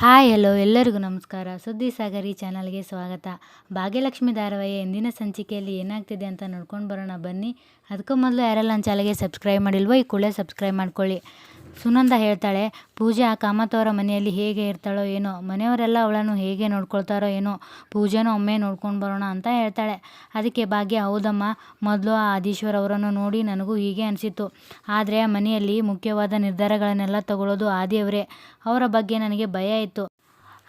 Hi, hello, ಎಲ್ಲರಿಗೂ ನಮಸ್ಕಾರ. ಸುದ್ದಿ ಸಾಗರಿ ಚಾನಲ್ಗೆ ಸ್ವಾಗತ. ಭಾಗ್ಯಲಕ್ಷ್ಮಿ ಧಾರಾವಾಹಿ ಎಂದಿನ ಸಂಚಿಕೆಯಲ್ಲಿ ಏನಾಗ್ತಿದೆ ಅಂತ ನೋಡ್ಕೊಂಡು ಬರೋಣ ಬನ್ನಿ. ಅದಕ್ಕೂ ಮೊದಲು ಯಾರೆಲ್ಲ ನನ್ನ ಚಾನಲ್ಗೆ ಸಬ್ಸ್ಕ್ರೈಬ್ ಮಾಡಿಲ್ವೋ ಈ ಕೂಡಲೇ ಸಬ್ಸ್ಕ್ರೈಬ್ ಮಾಡ್ಕೊಳ್ಳಿ. ಸುನಂದ ಹೇಳ್ತಾಳೆ, ಪೂಜಾ ಕಾಮತವರ ಮನೆಯಲ್ಲಿ ಹೇಗೆ ಇರ್ತಾಳೋ ಏನೋ, ಮನೆಯವರೆಲ್ಲ ಅವಳನ್ನು ಹೇಗೆ ನೋಡ್ಕೊಳ್ತಾರೋ ಏನೋ, ಪೂಜೆನೂ ಒಮ್ಮೆ ನೋಡ್ಕೊಂಡು ಬರೋಣ ಅಂತ ಹೇಳ್ತಾಳೆ. ಅದಕ್ಕೆ ಭಾಗ್ಯ, ಹೌದಮ್ಮ, ಮೊದಲು ಆ ಆದೀಶ್ವರ್ ಅವರನ್ನು ನೋಡಿ ನನಗೂ ಹೀಗೆ ಅನಿಸಿತ್ತು. ಆದರೆ ಮನೆಯಲ್ಲಿ ಮುಖ್ಯವಾದ ನಿರ್ಧಾರಗಳನ್ನೆಲ್ಲ ತಗೊಳ್ಳೋದು ಆದಿಯವರೇ. ಅವರ ಬಗ್ಗೆ ನನಗೆ ಭಯ ಇತ್ತು.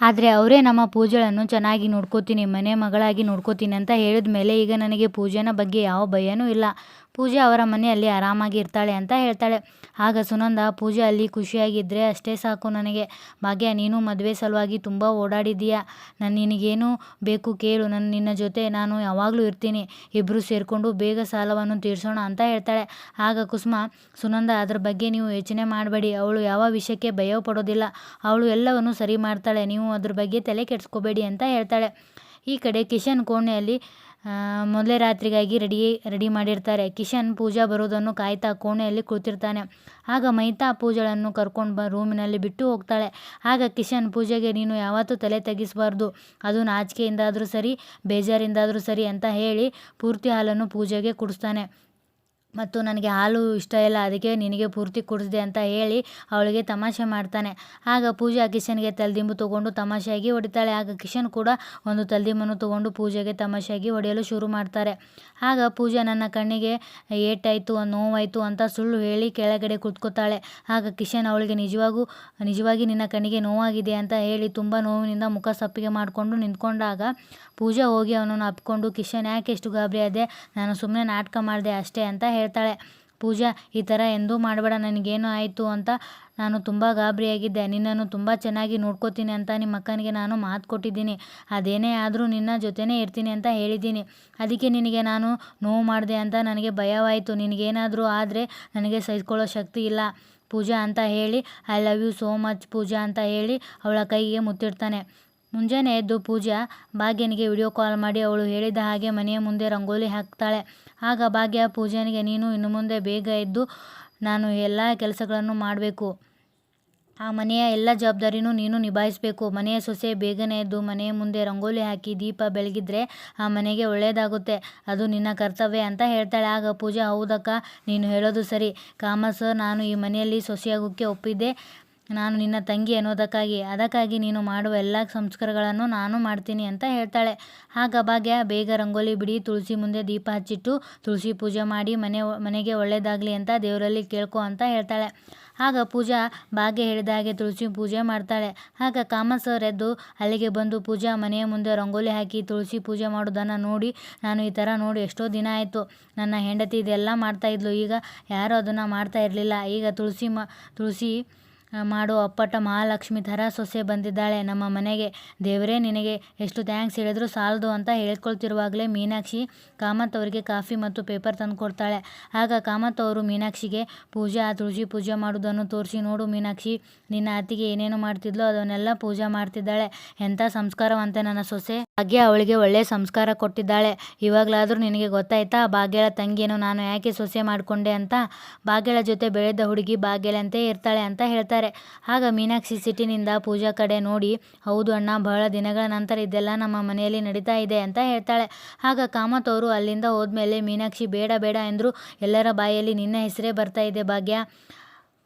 ಆದರೆ ಅವರೇ ನಮ್ಮ ಪೂಜೆಗಳನ್ನು ಚೆನ್ನಾಗಿ ನೋಡ್ಕೋತೀನಿ, ಮನೆ ಮಗಳಾಗಿ ನೋಡ್ಕೋತೀನಿ ಅಂತ ಹೇಳಿದ ಮೇಲೆ ಈಗ ನನಗೆ ಪೂಜೆನ ಬಗ್ಗೆ ಯಾವ ಭಯನೂ ಇಲ್ಲ. ಪೂಜೆ ಅವರ ಮನೆಯಲ್ಲಿ ಆರಾಮಾಗಿ ಇರ್ತಾಳೆ ಅಂತ ಹೇಳ್ತಾಳೆ. ಆಗ ಸುನಂದ, ಪೂಜೆ ಅಲ್ಲಿ ಖುಷಿಯಾಗಿದ್ದರೆ ಅಷ್ಟೇ ಸಾಕು ನನಗೆ. ಭಾಗ್ಯ, ನೀನು ಮದುವೆ ಸಲುವಾಗಿ ತುಂಬ ಓಡಾಡಿದ್ದೀಯ. ನಾನು ನಿನಗೇನು ಬೇಕು ಕೇಳು. ನನ್ನ ನಿನ್ನ ಜೊತೆ ನಾನು ಯಾವಾಗಲೂ ಇರ್ತೀನಿ. ಇಬ್ಬರು ಸೇರಿಕೊಂಡು ಬೇಗ ಸಾಲವನ್ನು ತೀರಿಸೋಣ ಅಂತ ಹೇಳ್ತಾಳೆ. ಆಗ ಕುಸುಮ, ಸುನಂದ, ಅದ್ರ ಬಗ್ಗೆ ನೀವು ಯೋಚನೆ ಮಾಡಬೇಡಿ. ಅವಳು ಯಾವ ವಿಷಯಕ್ಕೆ ಭಯ ಪಡೋದಿಲ್ಲ ಅವಳು ಎಲ್ಲವನ್ನು ಸರಿ ಮಾಡ್ತಾಳೆ. ನೀವು ಅದ್ರ ಬಗ್ಗೆ ತಲೆ ಕೆಡಿಸ್ಕೋಬೇಡಿ ಅಂತ ಹೇಳ್ತಾಳೆ. ಈ ಕಡೆ ಕಿಶನ್ ಕೋಣೆಯಲ್ಲಿ ಮೊದಲೇ ರಾತ್ರಿಗಾಗಿ ರೆಡಿ ರೆಡಿ ಮಾಡಿರ್ತಾರೆ. ಕಿಶನ್ ಪೂಜಾ ಬರೋದನ್ನು ಕಾಯ್ತಾ ಕೋಣೆಯಲ್ಲಿ ಕೂತಿರ್ತಾನೆ. ಆಗ ಮೈತಾ ಪೂಜೆಗಳನ್ನು ಕರ್ಕೊಂಡು ಬ, ರೂಮಿನಲ್ಲಿ ಬಿಟ್ಟು ಹೋಗ್ತಾಳೆ. ಆಗ ಕಿಶನ್ ಪೂಜೆಗೆ, ನೀನು ಯಾವತ್ತೂ ತಲೆ ತೆಗಿಸಬಾರ್ದು. ಅದು ನಾಚಿಕೆಯಿಂದಾದರೂ ಸರಿ, ಬೇಜಾರಿಂದಾದರೂ ಸರಿ ಅಂತ ಹೇಳಿ ಪೂರ್ತಿ ಹಾಲನ್ನು ಪೂಜೆಗೆ ಕುಡಿಸ್ತಾನೆ. ಮತ್ತು ನನಗೆ ಹಾಲು ಇಷ್ಟ ಇಲ್ಲ, ಅದಕ್ಕೆ ನಿನಗೆ ಪೂರ್ತಿ ಕುಡಿಸಿದೆ ಅಂತ ಹೇಳಿ ಅವಳಿಗೆ ತಮಾಷೆ ಮಾಡ್ತಾನೆ. ಆಗ ಪೂಜಾ ಕಿಶನ್ಗೆ ತಲೆದಿಂಬು ತೊಗೊಂಡು ತಮಾಷೆಯಾಗಿ ಹೊಡಿತಾಳೆ. ಆಗ ಕಿಶನ್ ಕೂಡ ಒಂದು ತಲೆದಿಂಬನ್ನು ತೊಗೊಂಡು ಪೂಜೆಗೆ ತಮಾಷೆಯಾಗಿ ಹೊಡೆಯಲು ಶುರು ಮಾಡ್ತಾರೆ. ಆಗ ಪೂಜಾ, ನನ್ನ ಕಣ್ಣಿಗೆ ಏಟಾಯಿತು, ನೋವಾಯಿತು ಅಂತ ಸುಳ್ಳು ಹೇಳಿ ಕೆಳಗಡೆ ಕುತ್ಕೋತಾಳೆ. ಆಗ ಕಿಶನ್, ಅವಳಿಗೆ ನಿಜವಾಗೂ, ನಿಜವಾಗಿ ನಿನ್ನ ಕಣ್ಣಿಗೆ ನೋವಾಗಿದೆ ಅಂತ ಹೇಳಿ ತುಂಬ ನೋವಿನಿಂದ ಮುಖ ಸಪ್ಪಿಗೆ ಮಾಡಿಕೊಂಡು ನಿಂತ್ಕೊಂಡಾಗ ಪೂಜಾ ಹೋಗಿ ಅವನನ್ನು ಅಪ್ಕೊಂಡು ಕಿಶನ್, ಯಾಕೆ ಎಷ್ಟು ಗಾಬರಿ ಆದೆ ನಾನು ಸುಮ್ಮನೆ ನಾಟಕ ಮಾಡಿದೆ ಅಷ್ಟೇ ಅಂತ ಹೇಳ್ತಾಳೆ ಪೂಜಾ, ಈ ಥರ ಎಂದೂ ಮಾಡಬೇಡ, ನನಗೇನು ಆಯಿತು ಅಂತ ನಾನು ತುಂಬ ಗಾಬರಿಯಾಗಿದ್ದೆ. ನಿನ್ನನ್ನು ತುಂಬ ಚೆನ್ನಾಗಿ ನೋಡ್ಕೋತೀನಿ ಅಂತ ನಿಮ್ಮ ಅಕ್ಕನಿಗೆ ನಾನು ಮಾತು ಕೊಟ್ಟಿದ್ದೀನಿ. ಅದೇನೇ ಆದರೂ ನಿನ್ನ ಜೊತೆನೇ ಇರ್ತೀನಿ ಅಂತ ಹೇಳಿದ್ದೀನಿ. ಅದಕ್ಕೆ ನಿನಗೆ ನಾನು ನೋವು ಮಾಡಿದೆ ಅಂತ ನನಗೆ ಭಯವಾಯಿತು. ನಿನಗೇನಾದರೂ ಆದರೆ ನನಗೆ ಸಹಿಸ್ಕೊಳ್ಳೋ ಶಕ್ತಿ ಇಲ್ಲ. ಪೂಜಾ ಅಂತ ಹೇಳಿ I love you so much Pooja ಅಂತ ಹೇಳಿ ಅವಳ ಕೈಗೆ ಮುತ್ತಿಡ್ತಾನೆ. ಮುಂಜಾನೆ ಎದ್ದು ಪೂಜಾ ಭಾಗ್ಯನಿಗೆ ವಿಡಿಯೋ ಕಾಲ್ ಮಾಡಿ ಅವಳು ಹೇಳಿದ ಹಾಗೆ ಮನೆಯ ಮುಂದೆ ರಂಗೋಲಿ ಹಾಕ್ತಾಳೆ. ಆಗ ಭಾಗ್ಯ ಪೂಜಾನಿಗೆ, ನೀನು ಇನ್ನು ಮುಂದೆ ಬೇಗ ಎದ್ದು ನಾನು ಎಲ್ಲ ಕೆಲಸಗಳನ್ನು ಮಾಡಬೇಕು. ಆ ಮನೆಯ ಎಲ್ಲ ಜವಾಬ್ದಾರಿನೂ ನೀನು ನಿಭಾಯಿಸಬೇಕು. ಮನೆಯ ಸೊಸೆ ಬೇಗನೆ ಎದ್ದು ಮನೆಯ ಮುಂದೆ ರಂಗೋಲಿ ಹಾಕಿ ದೀಪ ಬೆಳಗಿದ್ರೆ ಆ ಮನೆಗೆ ಒಳ್ಳೆಯದಾಗುತ್ತೆ ಅದು ನಿನ್ನ ಕರ್ತವ್ಯ ಅಂತ ಹೇಳ್ತಾಳೆ. ಆಗ ಪೂಜಾ, ಹೌದಕ್ಕ, ನೀನು ಹೇಳೋದು ಸರಿ. ಕಾಮ ಸರ್, ನಾನು ಈ ಮನೆಯಲ್ಲಿ ಸೊಸೆಯಾಗೋಕ್ಕೆ ಒಪ್ಪಿದ್ದೆ. ನಾನು ನಿನ್ನ ತಂಗಿ ಅನ್ನೋದಕ್ಕಾಗಿ, ಅದಕ್ಕಾಗಿ ನೀನು ಮಾಡುವ ಎಲ್ಲ ಸಂಸ್ಕಾರಗಳನ್ನು ನಾನು ಮಾಡ್ತೀನಿ ಅಂತ ಹೇಳ್ತಾಳೆ. ಆಗ ಭಾಗ್ಯ ಬೇಗ ರಂಗೋಲಿ ಬಿಡಿ, ತುಳಸಿ ಮುಂದೆ ದೀಪ ಹಚ್ಚಿಟ್ಟು ತುಳಸಿ ಪೂಜೆ ಮಾಡಿ ಮನೆ, ಮನೆಗೆ ಒಳ್ಳೆಯದಾಗಲಿ ಅಂತ ದೇವರಲ್ಲಿ ಕೇಳ್ಕೊ ಅಂತ ಹೇಳ್ತಾಳೆ. ಆಗ ಪೂಜಾ ಭಾಗ್ಯ ಹೇಳಿದ ಹಾಗೆ ತುಳಸಿ ಪೂಜೆ ಮಾಡ್ತಾಳೆ. ಆಗ ಕಾಮ ಸರ್ ಎದ್ದು ಅಲ್ಲಿಗೆ ಬಂದು ಪೂಜಾ ಮನೆಯ ಮುಂದೆ ರಂಗೋಲಿ ಹಾಕಿ ತುಳಸಿ ಪೂಜೆ ಮಾಡೋದನ್ನು ನೋಡಿ, ನಾನು ಈ ಥರ ನೋಡಿ ಎಷ್ಟೋ ದಿನ ಆಯಿತು. ನನ್ನ ಹೆಂಡತಿ ಇದೆಲ್ಲ ಮಾಡ್ತಾಯಿದ್ಲು ಈಗ ಯಾರೂ ಅದನ್ನು ಮಾಡ್ತಾ ಇರಲಿಲ್ಲ. ಈಗ ತುಳಸಿ ಮ, ತುಳಸಿ ಮಾಡೋ ಅಪ್ಪಟ ಮಹಾಲಕ್ಷ್ಮಿ ಥರ ಸೊಸೆ ಬಂದಿದ್ದಾಳೆ. ನಮ್ಮ ಮನೆಗೆ, ದೇವರೇ ನಿನಗೆ ಎಷ್ಟು ಥ್ಯಾಂಕ್ಸ್ ಹೇಳಿದ್ರು ಸಾಲದು ಅಂತ ಹೇಳ್ಕೊಳ್ತಿರುವಾಗಲೇ ಮೀನಾಕ್ಷಿ ಕಾಮತ್ ಅವರಿಗೆ ಕಾಫಿ ಮತ್ತು ಪೇಪರ್ ತಂದು ಕೊಡ್ತಾಳೆ. ಆಗ ಕಾಮತ್ ಅವರು ಮೀನಾಕ್ಷಿಗೆ, ಪೂಜಾ, ತುಳಸಿ ಪೂಜೆ ಮಾಡೋದನ್ನು ತೋರಿಸಿ, ನೋಡು ಮೀನಾಕ್ಷಿ, ನಿನ್ನ ಅತ್ತಿಗೆ ಏನೇನು ಮಾಡ್ತಿದ್ಲೋ ಅದನ್ನೆಲ್ಲ ಪೂಜೆ ಮಾಡ್ತಿದ್ದಾಳೆ. ಎಂಥ ಸಂಸ್ಕಾರವಂತ ನನ್ನ ಸೊಸೆ. ಹಾಗೆ ಅವಳಿಗೆ ಒಳ್ಳೆಯ ಸಂಸ್ಕಾರ ಕೊಟ್ಟಿದ್ದಾಳೆ. ಇವಾಗಲಾದರೂ ನಿನಗೆ ಗೊತ್ತಾಯ್ತಾ? ಭಾಗ್ಯಳ ತಂಗಿಯನ್ನು ನಾನು ಯಾಕೆ ಸೊಸೆ ಮಾಡಿಕೊಂಡೆ ಅಂತ? ಭಾಗ್ಯಳ ಜೊತೆ ಬೆಳೆದ ಹುಡುಗಿ ಭಾಗ್ಯಳಂತೆ ಇರ್ತಾಳೆ ಅಂತ ಹೇಳ್ತಾರೆ ಆಗ ಮೀನಾಕ್ಷಿ ಸಿಟಿನಿಂದ ಪೂಜಾ ಕಡೆ ನೋಡಿ, ಹೌದು ಅಣ್ಣ, ಬಹಳ ದಿನಗಳ ನಂತರ ಇದೆಲ್ಲ ನಮ್ಮ ಮನೆಯಲ್ಲಿ ನಡೀತಾ ಇದೆ ಅಂತ ಹೇಳ್ತಾಳೆ. ಆಗ ಕಾಮತ್ ಅವರು ಅಲ್ಲಿಂದ ಹೋದ್ಮೇಲೆ, ಮೀನಾಕ್ಷಿ, ಬೇಡ ಬೇಡ ಎಂದರು, ಎಲ್ಲರ ಬಾಯಲ್ಲಿ ನಿನ್ನ ಹೆಸರೇ ಬರ್ತಾ ಇದೆ ಭಾಗ್ಯ.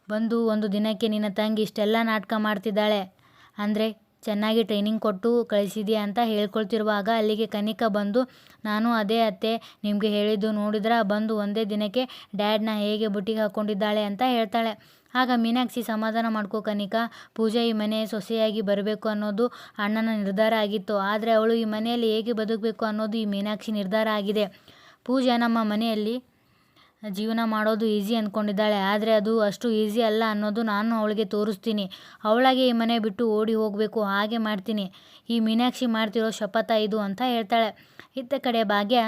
ಬಂದು ಒಂದು ದಿನಕ್ಕೆ ನಿನ್ನ ತಂಗಿ ಇಷ್ಟೆಲ್ಲ ನಾಟಕ ಮಾಡ್ತಿದ್ದಾಳೆ. ಅಂದರೆ, ಚೆನ್ನಾಗಿ ಟ್ರೈನಿಂಗ್ ಕೊಟ್ಟು ಕಳಿಸಿದೆಯಾ ಅಂತ ಹೇಳ್ಕೊಳ್ತಿರುವಾಗ ಅಲ್ಲಿಗೆ ಕನಿಕ ಬಂದು, ನಾನು ಅದೇ ಅತ್ತೆ, ನಿಮಗೆ ಹೇಳಿದ್ದು ನೋಡಿದ್ರೆ? ಬಂದು ಒಂದೇ ದಿನಕ್ಕೆ, ಡ್ಯಾಡ್ನ ಹೇಗೆ ಬುಟ್ಟಿಗೆ ಹಾಕ್ಕೊಂಡಿದ್ದಾಳೆ ಅಂತ ಹೇಳ್ತಾಳೆ. ಆಗ ಮೀನಾಕ್ಷಿ ಸಮಾಧಾನ ಮಾಡ್ಕೋ ಕನಿಕ. ಪೂಜಾ ಈ ಮನೆ ಸೊಸೆಯಾಗಿ ಬರಬೇಕು ಅನ್ನೋದು ಅಣ್ಣನ ನಿರ್ಧಾರ ಆಗಿತ್ತು. ಆದರೆ ಅವಳು ಈ ಮನೆಯಲ್ಲಿ ಹೇಗೆ ಬದುಕಬೇಕು ಅನ್ನೋದು ಈ ಮೀನಾಕ್ಷಿ ನಿರ್ಧಾರ ಆಗಿದೆ. ಪೂಜಾ ನಮ್ಮ ಮನೆಯಲ್ಲಿ ಜೀವನ ಮಾಡೋದು ಈಸಿ ಅಂದ್ಕೊಂಡಿದ್ದಾಳೆ ಆದರೆ ಅದು ಅಷ್ಟು ಈಸಿ ಅಲ್ಲ ಅನ್ನೋದು ನಾನು ಅವಳಿಗೆ ತೋರಿಸ್ತೀನಿ. ಅವಳಾಗೆ ಈ ಮನೆ ಬಿಟ್ಟು ಓಡಿ ಹೋಗಬೇಕು, ಹಾಗೆ ಮಾಡ್ತೀನಿ. ಈ ಮೀನಾಕ್ಷಿ ಮಾಡ್ತಿರೋ ಶಪಥ ಇದು ಅಂತ ಹೇಳ್ತಾಳೆ. ಇತ್ತ ಕಡೆ ಭಾಗ್ಯ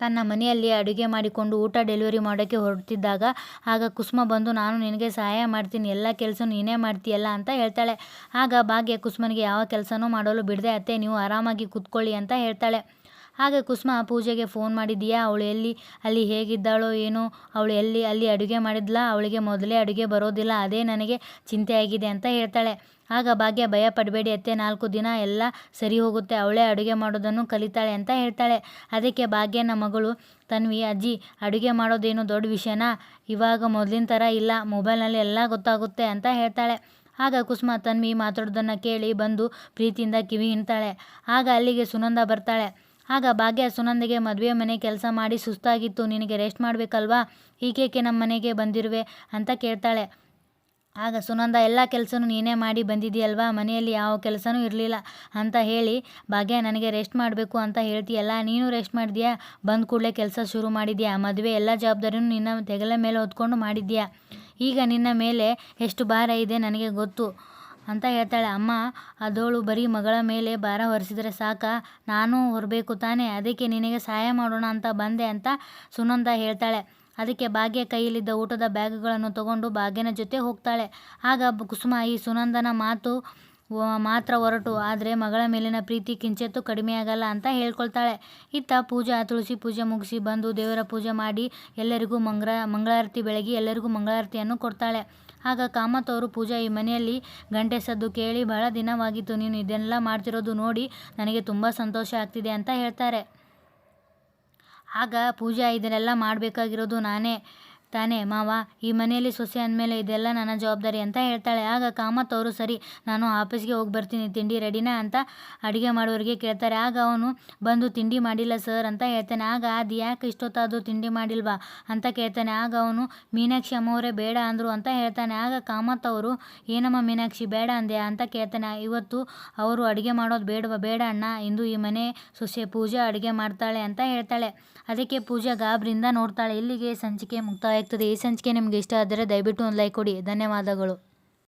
ತನ್ನ ಮನೆಯಲ್ಲಿ ಅಡುಗೆ ಮಾಡಿಕೊಂಡು ಊಟ ಡೆಲಿವರಿ ಮಾಡೋಕ್ಕೆ ಹೊರಡ್ತಿದ್ದಾಗ, ಆಗ ಕುಸುಮ ಬಂದು ನಾನು ನಿನಗೆ ಸಹಾಯ ಮಾಡ್ತೀನಿ, ಎಲ್ಲ ಕೆಲಸ ನೀನೇ ಮಾಡ್ತೀಯಲ್ಲ ಅಂತ ಹೇಳ್ತಾಳೆ. ಆಗ ಭಾಗ್ಯ ಕುಸುಮನಿಗೆ, ಯಾವ ಕೆಲಸನೂ ಮಾಡಲು ಬಿಡದೆ ಅತ್ತೆ, ನೀವು ಆರಾಮಾಗಿ ಕೂತ್ಕೊಳ್ಳಿ ಅಂತ ಹೇಳ್ತಾಳೆ. ಆಗ ಕುಸುಮ ಪೂಜೆಗೆ ಫೋನ್ ಮಾಡಿದ್ದೀಯಾ ಅವಳು ಎಲ್ಲಿ, ಅಲ್ಲಿ ಹೇಗಿದ್ದಾಳೋ ಏನೋ? ಅವಳು ಎಲ್ಲಿ, ಅಲ್ಲಿ ಅಡುಗೆ ಮಾಡಿದ್ಲಾ? ಅವಳಿಗೆ ಮೊದಲೇ ಅಡುಗೆ ಬರೋದಿಲ್ಲ, ಅದೇ ನನಗೆ ಚಿಂತೆಯಾಗಿದೆ ಅಂತ ಹೇಳ್ತಾಳೆ. ಆಗ ಭಾಗ್ಯ ಭಯ ಪಡಬೇಡಿ ಅತ್ತೆ, ನಾಲ್ಕು ದಿನ ಎಲ್ಲ ಸರಿ ಹೋಗುತ್ತೆ, ಅವಳೇ ಅಡುಗೆ ಮಾಡೋದನ್ನು ಕಲಿತಾಳೆ ಅಂತ ಹೇಳ್ತಾಳೆ. ಅದಕ್ಕೆ ಭಾಗ್ಯನ ಮಗಳು, ತನ್ವಿ, ಅಜ್ಜಿ, ಅಡುಗೆ ಮಾಡೋದೇನು ದೊಡ್ಡ ವಿಷಯನಾ? ಇವಾಗ ಮೊದಲಿನ ಥರ ಇಲ್ಲ ಮೊಬೈಲ್ನಲ್ಲಿ ಎಲ್ಲ ಗೊತ್ತಾಗುತ್ತೆ ಅಂತ ಹೇಳ್ತಾಳೆ. ಆಗ ಕುಸುಮ, ತನ್ವಿ ಮಾತಾಡೋದನ್ನು ಕೇಳಿ ಬಂದು ಪ್ರೀತಿಯಿಂದ ಕಿವಿ ಹಿಂತಾಳೆ ಆಗ ಅಲ್ಲಿಗೆ ಸುನಂದ ಬರ್ತಾಳೆ. ಆಗ ಭಾಗ್ಯ ಸುನಂದಗೆ ಮದುವೆ ಮನೆ ಕೆಲಸ ಮಾಡಿ ಸುಸ್ತಾಗಿತ್ತು, ನಿನಗೆ ರೆಸ್ಟ್ ಮಾಡಬೇಕಲ್ವಾ? ಹೀಗೇಕೆ ನಮ್ಮ ಮನೆಗೆ ಬಂದಿರುವೆ? ಅಂತ ಕೇಳ್ತಾಳೆ. ಆಗ ಸುನಂದ, ಎಲ್ಲ ಕೆಲಸನೂ ನೀನೇ ಮಾಡಿ ಬಂದಿದೆಯಲ್ವಾ ಮನೆಯಲ್ಲಿ ಯಾವ ಕೆಲಸನೂ ಇರಲಿಲ್ಲ ಅಂತ ಹೇಳಿ, ಭಾಗ್ಯ, ನನಗೆ ರೆಸ್ಟ್ ಮಾಡಬೇಕು ಅಂತ ಹೇಳ್ತೀಯಲ್ಲ, ನೀನು ರೆಸ್ಟ್ ಮಾಡಿದ್ಯಾ? ಬಂದ ಕೂಡಲೇ ಕೆಲಸ ಶುರು ಮಾಡಿದ್ಯಾ? ಮದುವೆ ಎಲ್ಲ ಜವಾಬ್ದಾರಿನೂ ನಿನ್ನ ತೆಗಲ ಮೇಲೆ ಹೊತ್ಕೊಂಡು ಮಾಡಿದ್ಯಾ? ಈಗ ನಿನ್ನ ಮೇಲೆ ಎಷ್ಟು ಭಾರ ಇದೆ ನನಗೆ ಗೊತ್ತು. ಅಂತ ಹೇಳ್ತಾಳೆ. ಅಮ್ಮ, ಅದೋಳು ಬರೀ ಮಗಳ ಮೇಲೆ ಭಾರ ಹೊರಿಸಿದ್ರೆ ಸಾಕ. ನಾನು ಹೊರಬೇಕು ತಾನೆ. ಅದಕ್ಕೆ ನಿನಗೆ ಸಹಾಯ ಮಾಡೋಣ ಅಂತ ಬಂದೆ ಅಂತ ಸುನಂದ ಹೇಳ್ತಾಳೆ. ಅದಕ್ಕೆ ಭಾಗ್ಯ ಕೈಯಲ್ಲಿದ್ದ ಊಟದ ಬ್ಯಾಗ್ಗಳನ್ನು ತಗೊಂಡು ಭಾಗ್ಯನ ಜೊತೆ ಹೋಗ್ತಾಳೆ. ಆಗ ಕುಸುಮ ಈ ಸುನಂದನ ಮಾತು ಮಾತ್ರ ಹೊರಟು. ಆದರೆ ಮಗಳ ಮೇಲಿನ ಪ್ರೀತಿ ಕಿಂಚಿತ್ತು ಕಡಿಮೆಯಾಗಲ್ಲ ಅಂತ ಹೇಳ್ಕೊಳ್ತಾಳೆ. ಇತ್ತ ಪೂಜಾ, ತುಳಸಿ ಪೂಜೆ ಮುಗಿಸಿ ಬಂದು ದೇವರ ಪೂಜೆ ಮಾಡಿ ಎಲ್ಲರಿಗೂ ಮಂಗ್ರ, ಮಂಗಳಾರತಿ ಬೆಳಗಿ ಎಲ್ಲರಿಗೂ ಮಂಗಳಾರತಿಯನ್ನು ಕೊಡ್ತಾಳೆ. ಆಗ ಕಾಮತ್ ಅವರು, ಪೂಜಾ, ಈ ಮನೆಯಲ್ಲಿ ಗಂಟೆ ಸದ್ದು ಕೇಳಿ, ಬಹಳ ದಿನವಾಗಿತ್ತು, ನೀನು ಇದೆಲ್ಲ ಮಾಡ್ತಿರೋದು ನೋಡಿ ನನಗೆ ತುಂಬ ಸಂತೋಷ ಆಗ್ತಿದೆ ಅಂತ ಹೇಳ್ತಾರೆ. ಆಗ ಪೂಜಾ, ಇದನ್ನೆಲ್ಲ ಮಾಡಬೇಕಾಗಿರೋದು ನಾನೇ. ತಾನೇ, ಮಾವ, ಈ ಮನೆಯಲ್ಲಿ ಸೊಸೆ ಅಂದಮೇಲೆ ಇದೆಲ್ಲ ನನ್ನ ಜವಾಬ್ದಾರಿ ಅಂತ ಹೇಳ್ತಾಳೆ. ಆಗ ಕಾಮತ್ ಅವರು, ಸರಿ, ನಾನು ಆಫೀಸ್ಗೆ ಹೋಗಿ ಬರ್ತೀನಿ, ತಿಂಡಿ ರೆಡಿನಾ ಅಂತ ಅಡುಗೆ ಮಾಡೋರಿಗೆ ಕೇಳ್ತಾರೆ. ಆಗ ಅವನು, ಬಂದು ತಿಂಡಿ ಮಾಡಿಲ್ಲ ಸರ್ ಅಂತ ಹೇಳ್ತಾನೆ. ಆಗ, ಅದು ಯಾಕೆ ಇಷ್ಟೊತ್ತಾದರೂ ತಿಂಡಿ ಮಾಡಿಲ್ವಾ ಅಂತ ಕೇಳ್ತಾನೆ. ಆಗ ಅವನು, ಮೀನಾಕ್ಷಿ ಅಮ್ಮವರೇ ಬೇಡ ಅಂದರು ಅಂತ ಹೇಳ್ತಾನೆ. ಆಗ ಕಾಮತ್ ಅವರು, ಏನಮ್ಮ ಮೀನಾಕ್ಷಿ, ಬೇಡ ಅಂದ್ಯಾ ಅಂತ ಕೇಳ್ತಾನೆ. ಇವತ್ತು ಅವರು ಅಡುಗೆ ಮಾಡೋದು ಬೇಡವಾ, ಬೇಡ ಅಣ್ಣ, ಇಂದು ಈ ಮನೆ ಸೊಸೆ ಪೂಜಾ ಅಡುಗೆ ಮಾಡ್ತಾಳೆ ಅಂತ ಹೇಳ್ತಾಳೆ. ಅದಕ್ಕೆ ಪೂಜಾ ಗಾಬ್ರಿಂದ ನೋಡ್ತಾಳೆ. ಇಲ್ಲಿಗೆ ಸಂಚಿಕೆ ಮುಕ್ತಾಯ. ಆಗ್ತದೆ. ಈ ಸಂಚಿಕೆ ನಿಮಗೆ ಇಷ್ಟ ಆದರೆ ದಯವಿಟ್ಟು ಒಂದು ಲೈಕ್ ಕೊಡಿ. ಧನ್ಯವಾದಗಳು.